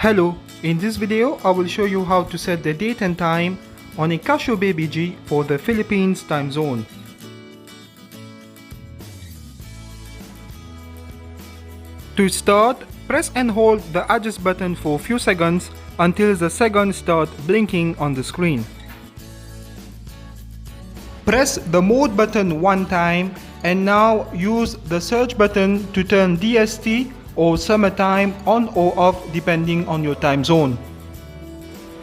Hello, in this video I will show you how to set the date and time on a Casio Baby G for the Philippines time zone. To start, press and hold the adjust button for a few seconds until the seconds start blinking on the screen. Press the mode button one time and now use the search button to turn DST or summertime on or off depending on your time zone.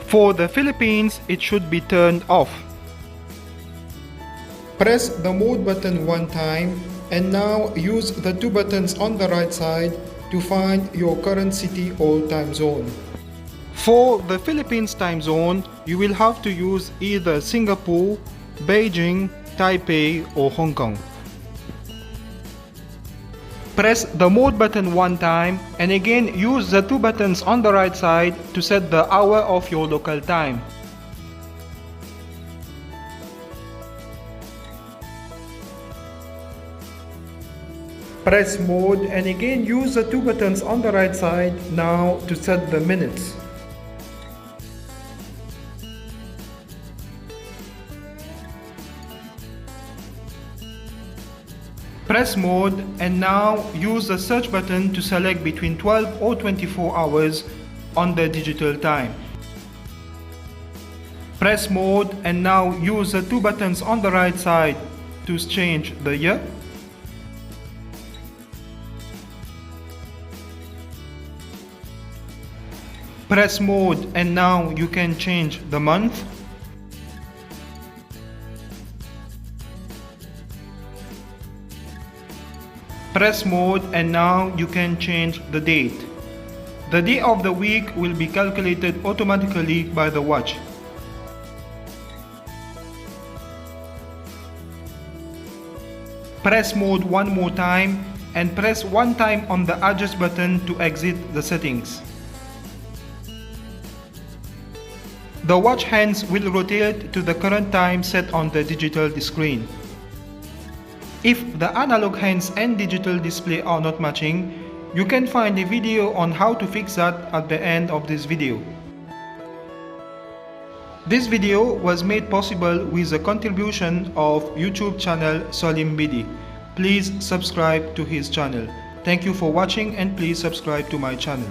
For the Philippines, it should be turned off. Press the mode button one time and now use the two buttons on the right side to find your current city or time zone. For the Philippines time zone, you will have to use either Singapore, Beijing, Taipei or Hong Kong. Press the mode button one time and again use the two buttons on the right side to set the hour of your local time. Press mode and again use the two buttons on the right side now to set the minutes. Press mode and now use the search button to select between 12 or 24 hours on the digital time. Press mode and now use the two buttons on the right side to change the year. Press mode and now you can change the month. Press mode and now you can change the date. The day of the week will be calculated automatically by the watch. Press mode one more time and press one time on the adjust button to exit the settings. The watch hands will rotate to the current time set on the digital screen. If the analog hands and digital display are not matching, you can find a video on how to fix that at the end of this video. This video was made possible with the contribution of YouTube channel Solim Bidi. Please subscribe to his channel. Thank you for watching and please subscribe to my channel.